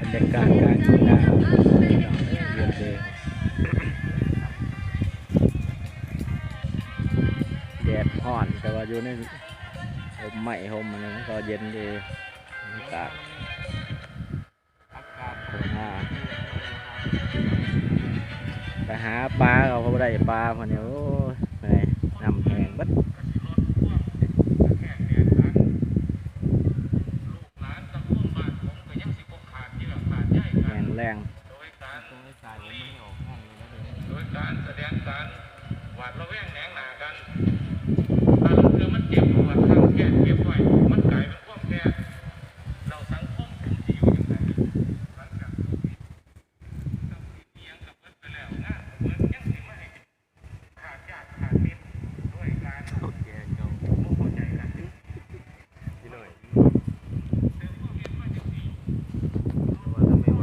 บรรยากาศการกินน้ำเย็นดีแดดอ่อนแต่ว่าอยู่ในห่มไหม้ห่มอะไรมันก็เย็นดีบรรยากาศอากาศโคตรน่าไปหาปลาเขาเขาได้ปลาคนเดียวโอ้ยนื่อยน้ำแหงบัด ยวนี้โดยการแสดงการหวาดระแวงแหนงหนากันถ้าเรือมันเจ็บปวดข้างแค่เก็บไว้มันกลายเป็นความแค่เราสังคมผมที่อยู่ยังไงหลังจากต้องเอียงกับเพิ่นไปแล้วงานเหมือนยังสิมาให้ขาดญาติขาดมิตรด้วยการ โอเคเจ้า บ่เข้าใจกัน พี่หน่อยเพราะว่าถ้าไม่ไหว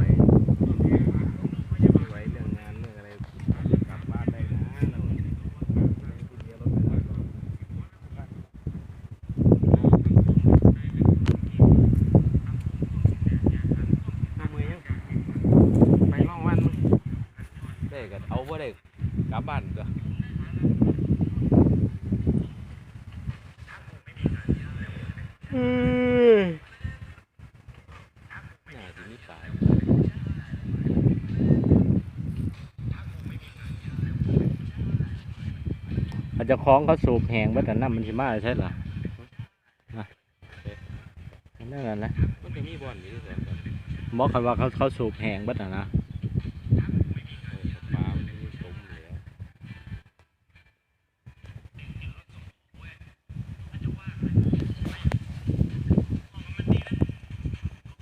ไม่ไหวเรื่องงานเรื่องอะไรกลับบ้านได้นะเราคุณเดียวรถไปแล้วเอามือยังไปล่องวันมึงได้ ก็เอาบ่ได้กลับบ้านตัวน่าจะมีปลายเขาเจะคล้าของเขาสูบแห้งเบัดแต่น้ำมันสิมาใช่เหรอนะนั่นแหละนะมันจะมีบอลอยู่ที่แสนก่อนบอกเขาว่าเขาเขาสูบแห้งเบัดน่ะนะเ